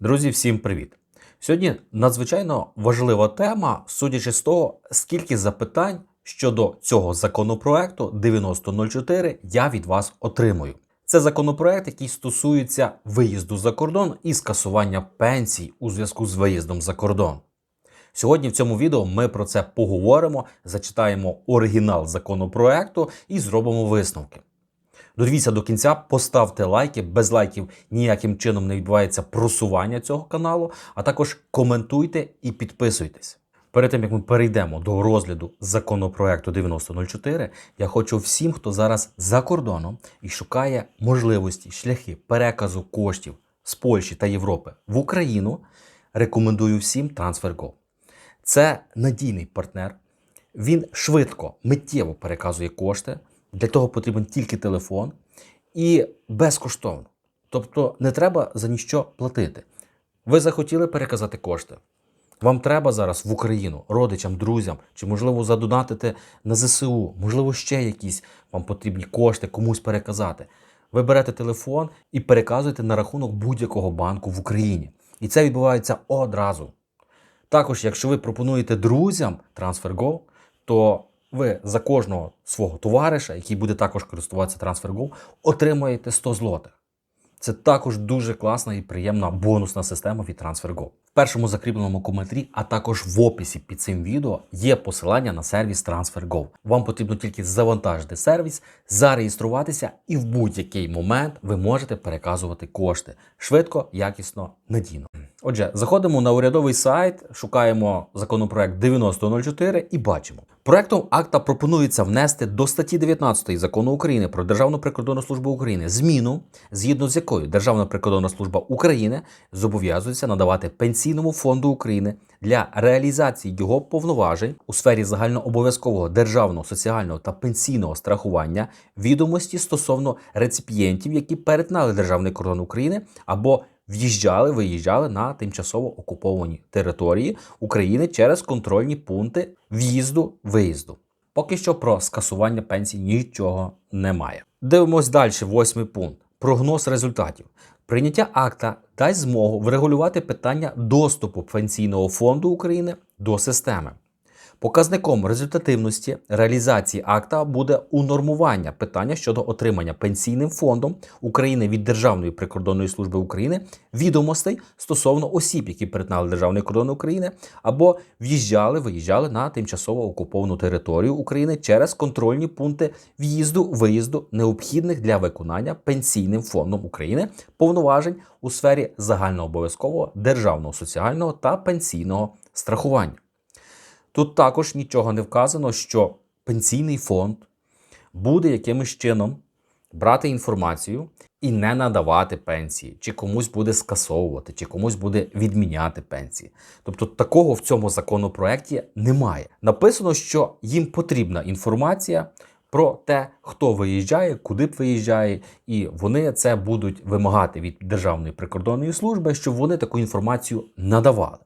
Друзі, всім привіт! Сьогодні надзвичайно важлива тема, судячи з того, скільки запитань щодо цього законопроекту 9004 я від вас отримую. Це законопроект, який стосується виїзду за кордон і скасування пенсій у зв'язку з виїздом за кордон. Сьогодні в цьому відео ми про це поговоримо, зачитаємо оригінал законопроекту і зробимо висновки. Додивіться до кінця, поставте лайки. Без лайків ніяким чином не відбувається просування цього каналу, а також коментуйте і підписуйтесь. Перед тим як ми перейдемо до розгляду законопроекту 9004, я хочу всім, хто зараз за кордоном і шукає можливості, шляхи переказу коштів з Польщі та Європи в Україну, рекомендую всім TransferGo. Це надійний партнер. Він швидко, миттєво переказує кошти. Для того потрібен тільки телефон і безкоштовно. Тобто не треба за ніщо платити. Ви захотіли переказати кошти. Вам треба зараз в Україну родичам, друзям, чи можливо задонатити на ЗСУ, можливо, ще якісь вам потрібні кошти комусь переказати. Ви берете телефон і переказуєте на рахунок будь-якого банку в Україні. І це відбувається одразу. Також, якщо ви пропонуєте друзям TransferGo, то ви за кожного свого товариша, який буде також користуватися TransferGo, отримаєте 100 злотих. Це також дуже класна і приємна бонусна система від TransferGo. Першому закріпленому коментарі, а також в описі під цим відео є посилання на сервіс TransferGo. Вам потрібно тільки завантажити сервіс, зареєструватися, і в будь-який момент ви можете переказувати кошти швидко, якісно, надійно. Отже, заходимо на урядовий сайт, шукаємо законопроект 9004 і бачимо. Проектом акта пропонується внести до статті 19 закону України про Державну прикордонну службу України зміну, згідно з якою Державна прикордонна служба України зобов'язується надавати пенсійному фонду України для реалізації його повноважень у сфері загальнообов'язкового державного соціального та пенсійного страхування відомості стосовно реципієнтів, які перетнали державний кордон України або в'їжджали, виїжджали на тимчасово окуповані території України через контрольні пункти в'їзду-виїзду. Поки що про скасування пенсій нічого немає. Дивимось далі, восьмий пункт. Прогноз результатів. Прийняття акта дасть змогу врегулювати питання доступу Пенсійного фонду України до системи. Показником результативності реалізації акта буде унормування питання щодо отримання пенсійним фондом України від Державної прикордонної служби України відомостей стосовно осіб, які перетнали державний кордон України або в'їжджали, виїжджали на тимчасово окуповану територію України через контрольні пункти в'їзду виїзду, необхідних для виконання пенсійним фондом України повноважень у сфері загальнообов'язкового державного соціального та пенсійного страхування. Тут також нічого не вказано, що пенсійний фонд буде якимось чином брати інформацію і не надавати пенсії, чи комусь буде скасовувати, чи комусь буде відміняти пенсії. Тобто такого в цьому законопроекті немає. Написано, що їм потрібна інформація. Про те, хто виїжджає, куди б виїжджає, і вони це будуть вимагати від Державної прикордонної служби, щоб вони таку інформацію надавали.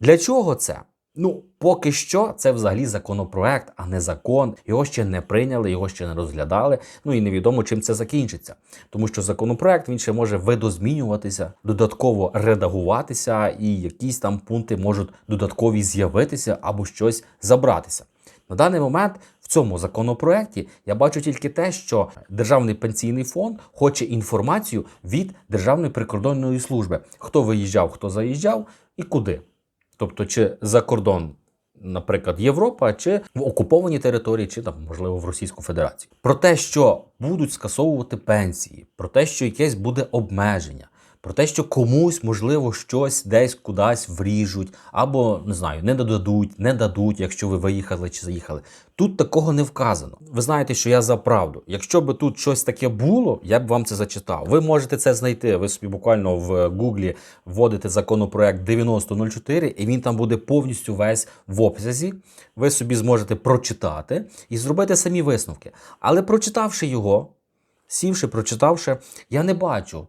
Для чого це? Ну, поки що, це взагалі законопроект, а не закон. Його ще не прийняли, його ще не розглядали. Ну і невідомо, чим це закінчиться. Тому що законопроект він ще може видозмінюватися, додатково редагуватися, і якісь там пункти можуть додаткові з'явитися або щось забратися. На даний момент в цьому законопроекті я бачу тільки те, що Державний пенсійний фонд хоче інформацію від Державної прикордонної служби, хто виїжджав, хто заїжджав і куди. Тобто, чи за кордон, наприклад, Європа, чи в окупованій території, чи там, можливо, в Російську Федерацію. Про те, що будуть скасовувати пенсії, про те, що якесь буде обмеження. Про те, що комусь, можливо, щось десь кудись вріжуть, або не знаю, не додадуть, не дадуть, якщо ви виїхали чи заїхали. Тут такого не вказано. Ви знаєте, що я за правду. Якщо би тут щось таке було, я б вам це зачитав. Ви можете це знайти. Ви собі буквально в Гуглі вводите законопроект 9004, і він там буде повністю весь в обсязі. Ви собі зможете прочитати і зробити самі висновки. Але прочитавши його, сівши, прочитавши, я не бачу.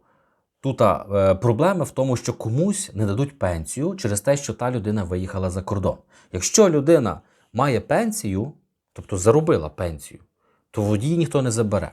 Тут е, проблема в тому, що комусь не дадуть пенсію через те, що та людина виїхала за кордон. Якщо людина має пенсію, тобто заробила пенсію, то водій ніхто не забере.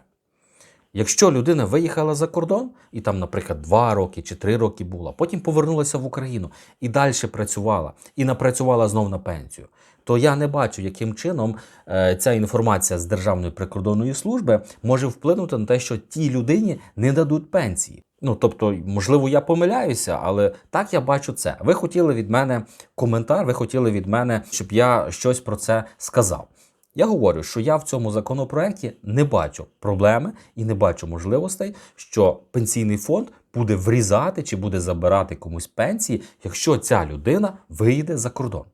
Якщо людина виїхала за кордон, і там, наприклад, 2 роки чи 3 роки була, потім повернулася в Україну і далі працювала, і напрацювала знов на пенсію, то я не бачу, яким чином е, ця інформація з Державної прикордонної служби може вплинути на те, що тій людині не дадуть пенсії. Ну, тобто, можливо, я помиляюся, але так я бачу це. Ви хотіли від мене коментар, ви хотіли від мене, щоб я щось про це сказав. Я говорю, що я в цьому законопроекті не бачу проблеми і не бачу можливостей, що пенсійний фонд буде врізати чи буде забирати комусь пенсії, якщо ця людина виїде за кордон.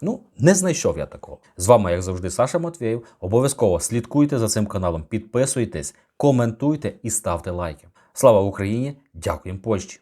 Ну, не знайшов я такого. З вами, як завжди, Саша Матвєєв. Обов'язково слідкуйте за цим каналом, підписуйтесь, коментуйте і ставте лайки. Слава Україні! Дякуємо Польщі!